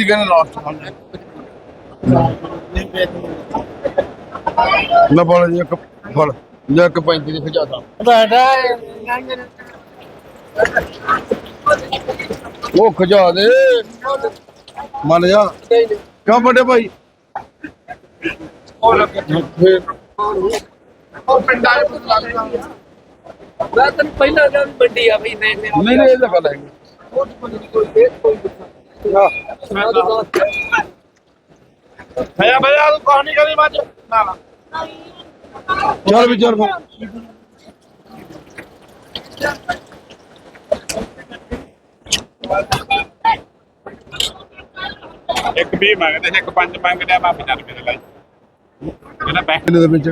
ਹੈ ਨਾ ਲਾਸਟ ਨਾ ਬੋਲ ਜੀ ਇੱਕ ਫੜ ਜਾਂ ਇੱਕ 35 ਦੀ ਖਜਾਤਾ ਉਹ ਖਜਾ ਦੇ। ਮੰਨ ਜਾ। ਕਿਉਂ ਵੱਡੇ ਭਾਈ? ਫਿਰ ਮੈਂ ਤੈਨੂੰ ਪਹਿਲਾਂ ਵੀ ਵੱਡੀ ਆ ਬਈ ਨਹੀਂ ਨਹੀਂ ਇਹ ਤਾਂ ਗੱਲ ਹੈ ਭਈਆ ਭਈਆ ਤੂੰ ਕਹਾਣੀ ਕਰੀ ਮੱਝ। ਨਾ ਨਾ। ਚੱਲ ਵੀ ਚੱਲ ਇੱਕ 20 ਮੰਗਦੇ ਸੀ ਇੱਕ 5 ਮੰਗਦੇ ਆ ਮੈਂ 95 ਦੇ ਲਈ। ਇਹਨਾਂ ਬੈਂਕ ਕਿੰਨੇ ਦੇ ਵਿੱਚ?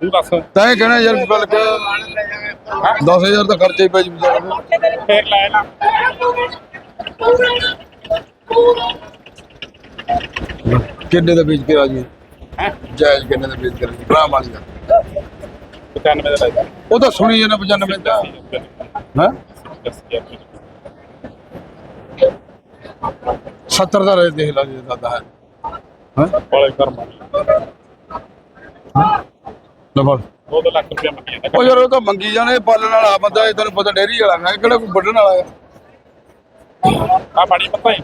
ਤੂੰ ਦੱਸ। ਤਾਂ ਇਹ ਕਹਿਣਾ ਯਾਰ ਬਲਕਿ 10000 ਦਾ ਖਰਚਾ ਹੀ ਪੈ ਜੂ ਵਿਚਾਰਾ। ਨੂੰ। ਫੇਰ ਲੈ ਲਾ। ਕਿੰਨੇ ਦਾ ਵੇਚ ਕੇ ਰਾਜੀ ਹੈ? ਜਾਇਜ਼ ਕਿੰਨੇ ਦਾ ਵੇਚ ਕੇ ਰਾਜੀ ਭਰਾ ਵਾਲੀ ਦਾ। 95 ਦੇ ਲਈ ਉਹ ਤਾਂ ਸੁਣੀ ਜਾਂਦਾ 95 ਦਾ। ਹੈ? 70 ਦਾ ਰੇਟ ਦੇਖ ਲਾ ਜੇ ਦਾਦਾ ਹੈ। ਹੈ? ਕੋਲੇ ਕਰ ਮਾਰ ਲਫੜ 2 ਲੱਖ ਰੁਪਏ ਮੰਗੀ ਜਾਂਦਾ। ਉਹ ਯਾਰ ਉਹ ਤਾਂ ਮੰਗੀ ਜਾਣੇ ਪਾਲਣ ਵਾਲਾ ਬੰਦਾ ਇਹ ਤੈਨੂੰ ਪਤਾ ਡੇਰੀ ਵਾਲਾ ਹੈ ਕਿਹੜਾ ਕੋਈ ਵੱਢਣ ਵਾਲਾ ਹੈ? ਆ ਪਾਣੀ ਪਤਾ ਹੀ।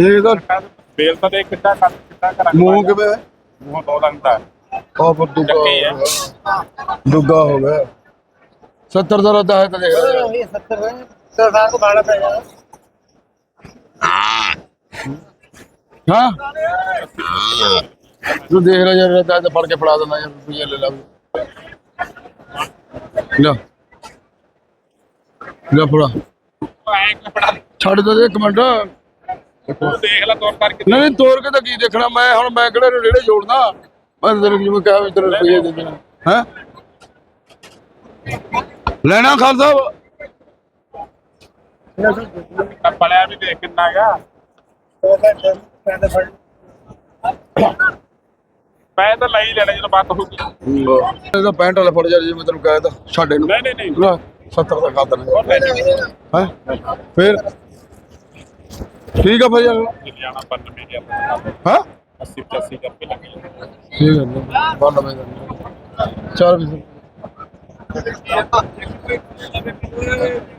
ਇਹ ਤਾਂ ਬੇਲ ਤਾਂ ਦੇਖ ਕਿੱਦਾਂ ਕਰ ਕਿੱਦਾਂ ਕਰਾਂ ਮੂੰਹ ਕਿਵੇਂ? ਹੈ ਮੂੰਹ ਦੋ ਲੰਗਦਾ ਉਹ ਫਿਰ ਦੁੱਗਾ ਚੱਕੀ ਹੈ ਦੁੱਗਾ ਹੋ ਗਿਆ। 70 ਦਾ ਰੱਦਾ ਹੈ ਤਾਂ ਦੇਖ ਲੈ। ਇਹ 70 ਹੈ ਸਰਦਾਰ ਕੋ ਭਾੜਾ ਪੈ ਜਾ ਹਾਂ? ਤੂੰ ਦੇਖ ਲੈ ਯਾਰ ਰੱਦਾ ਤਾਂ ਫੜ ਕੇ ਫੜਾ ਦਿੰਦਾ ਯਾਰ ਰੁਪਈਆ ਲੈ ਲਾ। ਲੈ। ਲੈ ਫੜਾ। ਐਂ ਕਪੜਾ ਛੱਡ ਦੇ ਇੱਕ ਮਿੰਟ। ਤੂੰ ਦੇਖ ਲੈ ਤੋਰ ਕਰਕੇ। ਨਹੀਂ ਨਹੀਂ ਤੋੜ ਕੇ ਤਾਂ ਕੀ ਦੇਖਣਾ? ਮੈਂ ਹੁਣ ਮੈਂ ਕਿਹੜੇ ਨੂੰ ਰੇੜੇ ਜੋੜਦਾ ਮੈਂ ਤੇਰੇ ਜਿਵੇਂ ਕਿਹਾ ਵੀ ਤੇਰੇ ਰੁਪਈਏ ਦੇ ਦੇਣਾ। ਹੈ? ਲੈਣਾ ਖਾਨ ਸਾਹਿਬ। ਪਲਿਆ ਵੀ ਦੇਖ ਕਿੰਨਾ ਹੈਗਾ। ਪੈ ਤਾਂ ਲਈ ਲੈਣਾ ਜਦੋਂ ਬਾਤ ਹੋਊਗੀ ਇਹਦਾ 65 ਵਾਲਾ ਫੜ ਜਾ ਜੀ ਮੈਂ ਤੈਨੂੰ ਕਹਿ ਤਾ ਛੱਡ ਇਹਨੂੰ। ਨਹੀਂ ਨਹੀਂ ਨਹੀਂ। ਲੈ 70 ਦਾ ਖਾਦਰ ਹੈ? ਫਿਰ? ਠੀਕ ਆ ਭਾਈ। ਯਾਰ ਜਾਣਾ 95 ਗਿਆ ਹਾਂ? 80 85 ਕਰਕੇ ਲੱਗ ਜਾਣਾ ਠੀਕ ਹੈ ਬੰਦ ਮੈਂ ਚਾਰ ਵੀ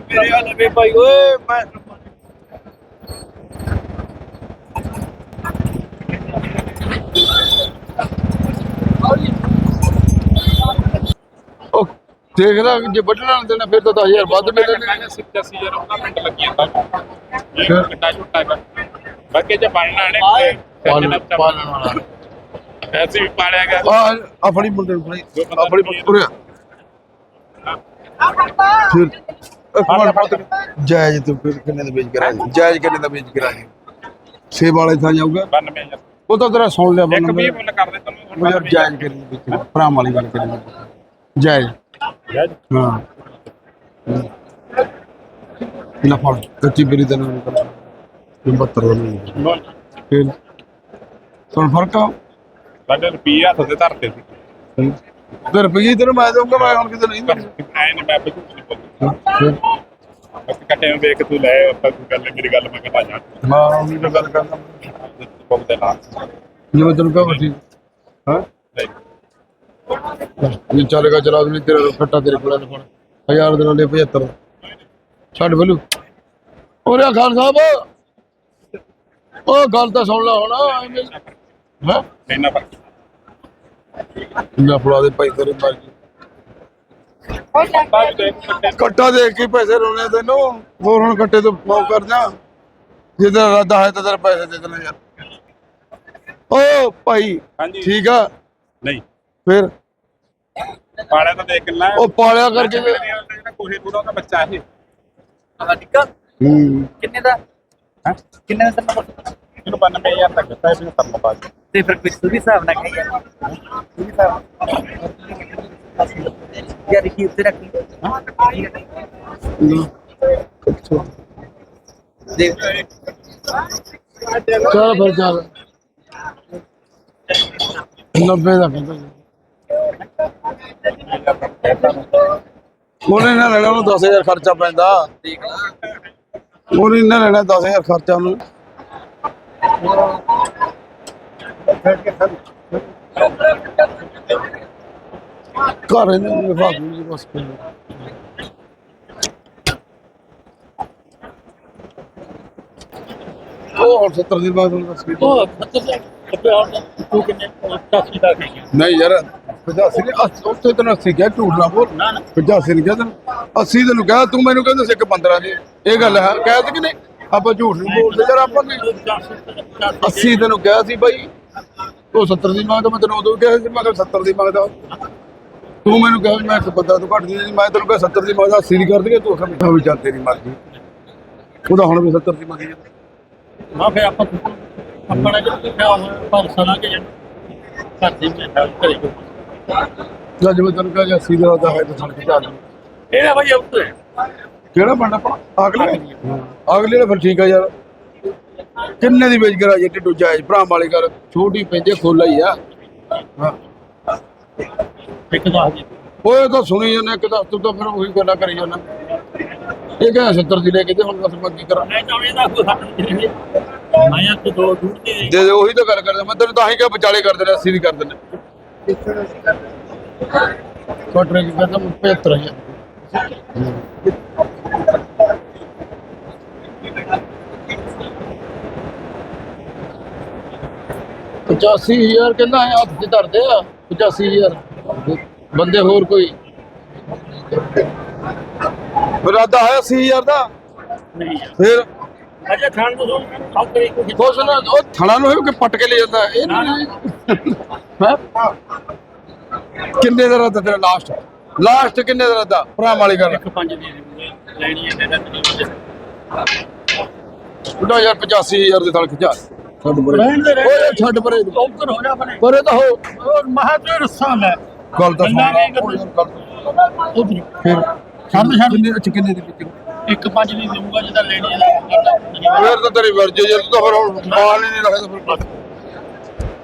ਮੇਰੇ ਵਾਲੇ ਵੀ ਭਾਈ, ਓਏ ਮੈਂ ਉਹ ਦੇਖ ਲੈ ਜੇ ਵੱਢਣਾ ਦੇਣਾ ਫਿਰ ਤਾਂ 10000 ਵੱਧ ਮਿਲਣੇ ਕਹਿੰਦਾ 80 80 ਯਾਰ ਉਹਦਾ ਮਿੰਟ ਲੱਗੀ ਜਾਂਦਾ ਇਹ ਕਿੱਡਾ ਝੁੱਟਾ ਹੈਗਾ ਬਾਕੀ ਜੇ ਬਣਨਾ ਨੇ ਪਾਲਣ ਐਸੀ ਵੀ ਪਾਲਿਆ ਗਿਆ। ਆ ਆਪਣੀ ਮੁੰਡੇ ਨੂੰ ਫੜੀ ਆਪਣੀ ਉਰਿਆ ਫਿਰ ਇੱਕ ਮਿੰਟ। ਜਾਇਜ਼ ਤੂੰ ਫਿਰ ਕਿੰਨੇ ਦਾ ਵੇਚ ਕੇ ਰਾਜੀ? ਜਾਇਜ਼ ਕਿੰਨੇ ਦਾ ਵੇਚ ਕੇ ਰਾਜੀ? ਸੇਬ ਵਾਲੇ ਥਾਂ ਜਾਊਗਾ। 92 ਯਾਰ ਉਹ ਤਾਂ ਤੇਰਾ ਸੁਣ ਲਿਆ ਇੱਕ ਬੰਦਾ 20 ਮੁੱਲ ਕਰ ਦੇ ਉਹ ਯਾਰ ਤੈਨੂੰ ਜਾਇਜ਼ ਕਰੀ ਵਿੱਚ ਭਰਾ ਵਾਲੀ ਗੱਲ ਕਰੀ ਜਾਇਜ਼। ਹਾਂ। ਨਾ 72 ਦਾ ਨਹੀਂ ਮੁੱਲ ਫਿਰ ਸੁਣ ਫ਼ਰਕ ਆ। ਸਾਡੇ ਰੁਪਈਆ ਹੱਥ ਤੇ ਧਰਤੇ ਸੀ। ਤੇ ਰੁਪਈਏ ਤੈਨੂੰ ਮੈਂ ਦਊਂਗਾ ਮੈਂ ਹੁਣ ਕਿਤੇ ਨਹੀਂ ਦੇਣੀ। ਐ ਨੇ ਮੈਂ ਬਿਲਕੁਲ ਨਹੀਂ ਬੋਲਦਾ ਹਾਂ, ਫਿਰ? ਬਸ ਕੱਟੇ ਨੂੰ ਦੇਖ ਤੂੰ ਲੈ ਉੱਤਾ ਤੂੰ ਗੱਲ ਮੇਰੀ ਗੱਲ ਮੈਂ ਕਹਤਾ ਜਾ। ਮੈਂ ਉਹਦੀ ਨਾਲ ਗੱਲ ਕਰਦਾ। ਬਹੁਤ ਦੇ ਲਾ ਜਿਵੇਂ ਤੈਨੂੰ ਕਹਾਂ ਠੀਕ ਹਾਂ? ਇਹ ਚੱਲੇਗਾ ਚਲਾ ਦੂੰ ਤੇਰਾ ਕੱਟਾ ਤੇਰੇ ਕੋਲ ਨਾ ਫੜ ਹਜ਼ਾਰ ਦੇ ਨਾਲ ਲੈ 75 ਛੱਡ ਬਲੂ। ਓਰੇ ਖਾਨ ਸਾਹਿਬ। ਉਹ ਗੱਲ ਤਾਂ ਸੁਣ ਲੈ ਹੁਣ ਐਵੇਂ। ਹਾਂ? ਇੰਨਾ ਫ਼ਰਕ ਨਾ ਫੜਾ ਦੇ ਭਾਈ ਤੇਰੇ ਮਰਜ਼ੀ ਕੱਟੇ ਦੇ ਕੇ ਪੈਸੇ ਰੋਣੇ ਤੈਨੂੰ। ਹੋਰ ਹੁਣ ਕੱਟੇ ਤੋਂ ਮਾਫ ਕਰ ਜਾ ਜੇ ਤੇਰਾ ਇਰਾਦਾ ਹੈ ਤਾਂ ਤੇਰੇ ਪੈਸੇ ਦੇ ਦੇਣਾ ਯਾਰ। ਓ ਭਾਈ ਠੀਕ ਆ? ਨਹੀਂ। ਫਿਰ? ਪਾਲਿਆ ਤਾਂ ਦੇਖ ਕਿੰਨਾ ਉਹ ਪਾਲਿਆ ਕਰਕੇ ਫਿਰ- ਜਿਹੜਾ ਕੋਹੇ ਪੂਰਾ ਦਾ ਬੱਚਾ ਇਹ। ਆ? ਟਿੱਕਾ ਹੂੰ। ਕਿੰਨੇ ਦਾ? ਹੈ? ਕਿੰਨੇ ਦਾ ਤੈਨੂੰ ਪਤਾ? ਇਹਨੂੰ 92000 ਤੱਕ ਦਿੱਤਾ ਇਹਨੂੰ ਕਰਨਾ ਬਾਅਦ ਤੇ ਫਿਰ ਕੁਝ ਤੂੰ ਵੀ ਹਿਸਾਬ ਨਾਲ ਖਾਈ ਯਾਰ ਤੂੰ ਵੀ ਹਿਸਾਬ ਯਾਰ ਕੀ ਉੱਤੇ ਰੱਖੀ? ਦੇਖ। ਚੱਲ ਫਿਰ ਚੱਲ। 90 ਦਾ ਕਹਿੰਦਾ। ਉਹਨੇ ਨਾ ਲੈਣਾ ਉਹਨੂੰ 10000 ਖਰਚਾ ਪੈਂਦਾ ਉਹਨੇ ਇੰਨਾ ਲੈਣਾ 10000 ਖਰਚਾ ਉਹਨੂੰ ਘਰ ਇਹਨੇ ਲਿਫਾਫੇ ਵਿੱਚ ਬਸ ਪਿਆ। ਉਹ ਹੁਣ 70 ਦੀ ਬਾਅਦ ਉਹਨੂੰ ਦੱਸ। ਉਹ ਤੂੰ ਕਿੰਨੇ 80 ਦਾ ਨਹੀਂ ਯਾਰ 85 ਨੇ ਅੱਸ- ਉੱਥੇ ਤੈਨੂੰ 80 ਕਿਹਾ ਝੂਠ ਨਾ ਬੋਲ। ਨਾ ਨਾ। 85 ਨਹੀਂ ਕਿਹਾ ਤੈਨੂੰ। 80 ਤੈਨੂੰ ਕਿਹਾ ਤੂੰ ਮੈਨੂੰ ਕਹਿੰਦਾ ਸੀ ਇੱਕ 15 ਦੀ। ਇਹ ਗੱਲ ਹੈ ਕਹਿ ਤੀ ਕਿ ਨਹੀਂ? ਆਪਾਂ ਝੂਠ ਨਹੀਂ ਬੋਲਦੇ ਯਾਰ ਆਪਾਂ ਵੀ 80 ਤੈਨੂੰ ਕਿਹਾ ਸੀ ਬਾਈ। ਉਹ 70 ਦੀ ਮੰਗਦਾ ਮੈਂ ਤੈਨੂੰ ਉਦੋਂ ਕਿਹਾ ਸੀ ਮੈਂ ਕਿਹਾ 70 ਦੀ ਮੰਗਦਾ। ਤੂੰ ਮੈਨੂੰ ਕਿਹਾ ਵੀ ਮੈਂ ਇੱਕ ਬੰਦਾ ਤੂੰ ਘੱਟ ਦੀ ਨਹੀਂ ਮੈਂ ਤੈਨੂੰ ਕਿਹਾ 70 ਦੀ ਮੰਗਦਾ 80 ਦੀ ਕਰ ਦਈਏ ਤੂੰ ਆਖਿਆ ਵੀ ਚੱਲ ਤੇਰੀ ਮਰਜ਼ੀ। ਉਹਦਾ ਹੁਣ ਵੀ 70 ਦੀ ਮੰਗੀ ਜਾਂਦਾ। ਨਾ ਫਿਰ ਆਪਾਂ ਆਪਣਾ ਜਿਹੜਾ ਲਿਖਿਆ ਹੋਇਆ ਭਰਸਾ ਲਾ ਕੇ ਜਾਣਾ। ਘਰ ਦੇ ਵਿੱਚ ਕਰੇ ਜਾਂ ਜਿਵੇਂ ਜੇ 80 ਦਾ ਤਾਂ ਹੈ ਤਾਂ ਸੁਣ ਕੇ ਚੱਲ ਇਹਦਾ ਭਾਈ ਉੱਤੇ ਕਿਹੜਾ ਪਿੰਡ ਆਪਣਾ? ਅਗਲੇ ਅਗਲੇ ਦਾ ਫਿਰ ਠੀਕ ਆ ਯਾਰ। ਕਿੰਨੇ ਦੀ ਵੇਚ ਕਰਾ ਜੇ ਟਿੱਡੂ ਜਾਇਜ਼ ਭਰਾ ਵਾਲੀ ਗੱਲ। ਛੋਟੀ ਪੈਂਦੇ ਖੋਲਾ ਹੀ ਆ। ਹਾਂ। ਇੱਕ ਦਾ ਜੀ ਓਏ ਤਾਂ ਸੁਣੀ ਜਾਂਦੇ ਇੱਕ ਦੱਸ ਤੂੰ ਤਾਂ ਫਿਰ ਉਹੀ ਗੱਲਾਂ ਕਰੀ ਜਾਂਦਾ। ਇਹ ਕਹਿੰਦਾ 70 ਦੀ ਲੈ ਕੇ ਤੇ ਹੁਣ ਦੱਸ ਮੈਂ ਕੀ ਕਰਾਂ। ਮੈਂ ਤਾਂ ਇਹਦਾ ਕੋਈ ਹੱਕ ਨਹੀਂ ਮੈਂ ਆ ਤੂੰ ਦੋ ਦੂਰ ਦੇ ਦੇ ਦੇ ਉਹੀ ਤਾਂ ਗੱਲ ਕਰਦਾ ਮੈਂ ਤੈਨੂੰ ਤਾਂ ਹੀ ਕਿਹਾ ਵਿਚਾਲੇ ਕਰ ਦੇਣਾ 80 ਦੀ ਕਰ ਦੇਣਾ ਕੋਟਰੇ ਕੀ ਕਹਿੰਦਾ 75000 85000 ਕਹਿੰਦਾ ਹੈ ਹੱਥ 'ਚ ਧਰਦੇ ਆ 85000 ਬੰਦੇ ਹੋਰ ਕੋਈ? ਇਰਾਦਾ ਹੈ 80000 ਦਾ? ਨਹੀਂ ਫਿਰ ਅਜੇ ਤੋਂ ਸੁਣ ਸਭ ਕੋਈ ਕੁਛ ਨਾ ਉਹ ਥਣਾ ਨੂੰ ਕਿ ਪੱਟ ਕੇ ਲੈ ਜਾਂਦਾ? ਇਹ ਨਹੀਂ। ਹੈਂ? ਕਿੰਨੇ ਦਾ ਰੱਦਾ ਤੇਰਾ ਲਾਸਟ ਲਾਸਟ ਕਿੰਨੇ ਦਾ ਰੱਦਾ ਭਰਾ ਵਾਲੀ ਗੱਲ ਇੱਕ ਪੰਜ ਦੀ ਲੈਣੀ ਹੈ ਤੇ ਨਹੀਂ ਉਹਦਾ ਯਾਰ 85000 ਦੇ ਤਲ ਖਿਚਾ ਛੱਡ ਪਰੇ। ਰਹਿਣ ਦੇ, ਰਹਿਣ ਦੇ। ਓਏ ਯਾਰ ਛੱਡ ਪਰੇ। ਉੱਧਰ ਹੋ ਜਾ ਬਣੇ ਪਰੇ ਤਾਂ ਹੋ। ਉਹ ਮਹਾ ਤੇ ਰਸਾ ਲੈ। ਗੱਲ ਤਾਂ ਸੁਣ। ਗੱਲਾਂ ਲਾ, ਨਹੀਂ ਕਰਨੀ। ਓਏ ਯਾਰ ਗੱਲ ਤਾਂ- ਉਧਰ। ਫਿਰ ਛੱਡ ਛੱਡ। ਕਿੰਨੇ ਅੱਛਾ ਕਿੰਨੇ ਦੀ ਵਿਕੀ ਇੱਕ ਪੰਜ ਦੀ ਦੇਊਗਾ ਜਿਹਦਾ ਲੈਣੀ ਹੈ ਫਿਰ ਤਾਂ ਤੇਰੀ ਮਰਜ਼ੀ ਜੇ ਤੂੰ ਤਾਂ ਫਿਰ ਹੁਣ ਮਾਲ ਹੀ ਨਹੀਂ ਰੱਖਦਾ ਫਿਰ।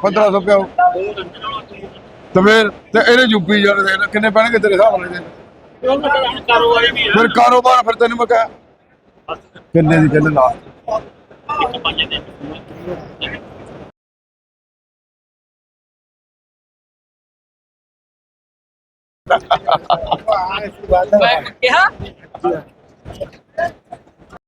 1500 ਰੁਪਇਆ ਤੇ ਫਿਰ ਤੇ ਇਹਨੇ ਯੂਪੀ ਜਾਣੇ ਦੇ ਕਿੰਨੇ ਪੈਣਗੇ ਤੇਰੇ ਹਿਸਾਬ ਨਾਲ ਇਹਦੇ? ਉਹ ਵੀ ਫਿਰ ਕਾਰੋਬਾਰ ਫਿਰ ਤੈਨੂੰ ਮੈਂ ਕਿਹਾ, ਕਿੰਨੇ ਦੀ ਕਹਿੰਦੇ ਲਾ ਇੱਕ ਪੰਜ ਦੇ ਮੈਂ ਕਿਹਾ